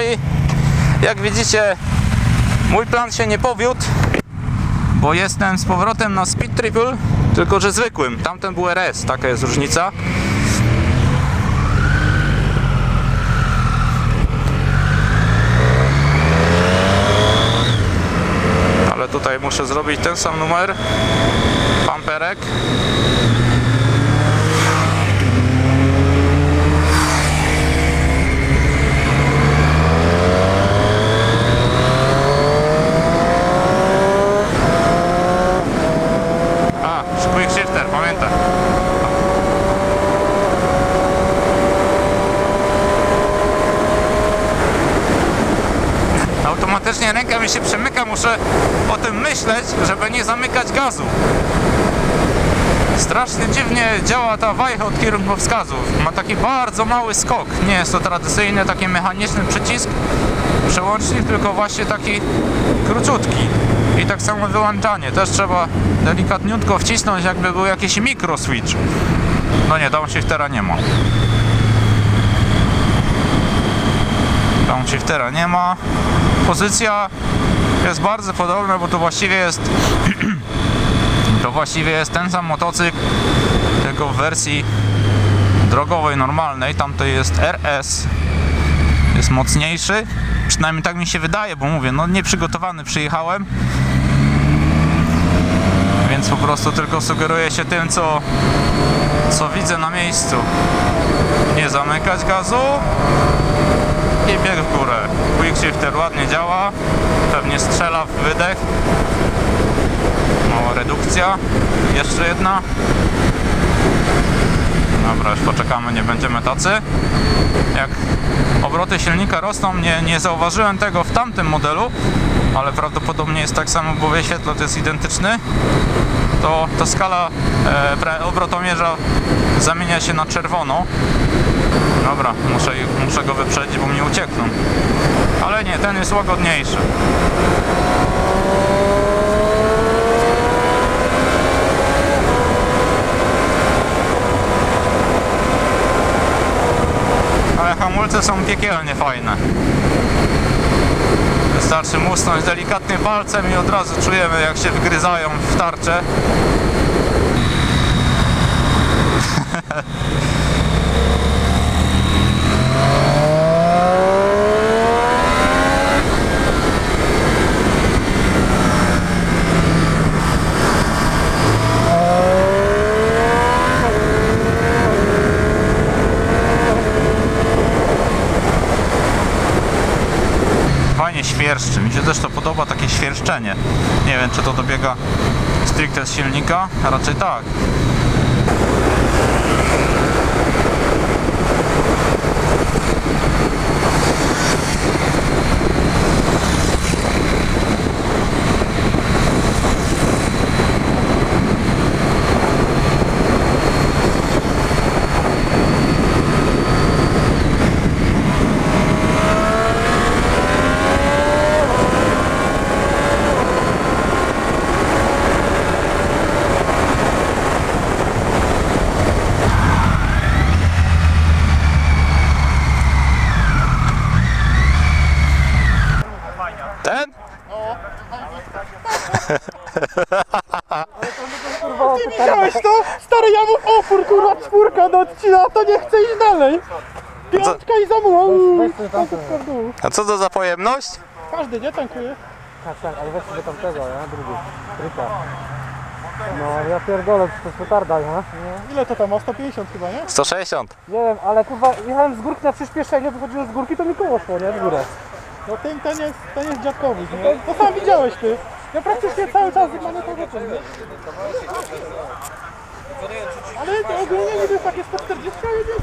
i jak widzicie mój plan się nie powiódł, bo jestem z powrotem na Speed Triple, tylko że zwykłym. Tamten był RS, taka jest różnica. Ale tutaj muszę zrobić ten sam numer. Pamperek. A, quick shifter, pamiętam. Automatycznie ręka mi się przemyka, muszę o tym myśleć, żeby nie zamykać gazu. Strasznie dziwnie działa ta wajcha od kierunkowskazów. Ma taki bardzo mały skok. Nie jest to tradycyjny taki mechaniczny przycisk, przełącznik, tylko właśnie taki króciutki. I tak samo wyłączanie. Też trzeba delikatniutko wcisnąć, jakby był jakiś mikro switch. No nie, downshiftera nie ma. Downshiftera nie ma. Pozycja jest bardzo podobna, bo to właściwie jest to właściwie jest ten sam motocykl, tylko w wersji drogowej, normalnej. Tamtej jest RS, jest mocniejszy. Przynajmniej tak mi się wydaje, bo mówię, no nieprzygotowany przyjechałem. Więc po prostu tylko sugeruję się tym, co, co widzę na miejscu. Nie zamykać gazu i bieg w górę. Shifter ładnie działa, pewnie strzela w wydech. Mała redukcja. Jeszcze jedna. Dobra, już poczekamy, nie będziemy tacy. Jak obroty silnika rosną, nie, nie zauważyłem tego w tamtym modelu, ale prawdopodobnie jest tak samo, bo wyświetlacz jest identyczny. To, to skala e, obrotomierza zamienia się na czerwono. Dobra, muszę, muszę go wyprzedzić, bo mi uciekną. Ale nie, ten jest łagodniejszy. Ale hamulce są piekielnie fajne. Wystarczy musnąć delikatnie palcem i od razu czujemy jak się wgryzają w tarczę. Fajnie świerszczy. Mi się też to podoba, takie świerszczenie. Nie wiem, czy to dobiega stricte z silnika? Raczej tak. Ten? Ty widziałeś to? Stary, ja mu opór, kurwa, czwórka do odcina, to nie chcę iść dalej. Piątka i zamuła. A co to za pojemność? Każdy, nie tankuje. Tak, tak, ale weź sobie tamtego, nie? Drugi. Tryka. No, ja pierdolę, to jest petarda, nie? Ile to tam ma? 150 chyba, nie? 160. Nie wiem, ale kurwa, jechałem z górki na przyspieszenie, wychodziłem z górki, to mi koło szło, nie? W górę. No ten, ten jest, ten jest dziadkowy, nie? To sam widziałeś ty. Ja praktycznie cały czas nie? Ale to ogólnie niby jest takie 140, ale nie jest.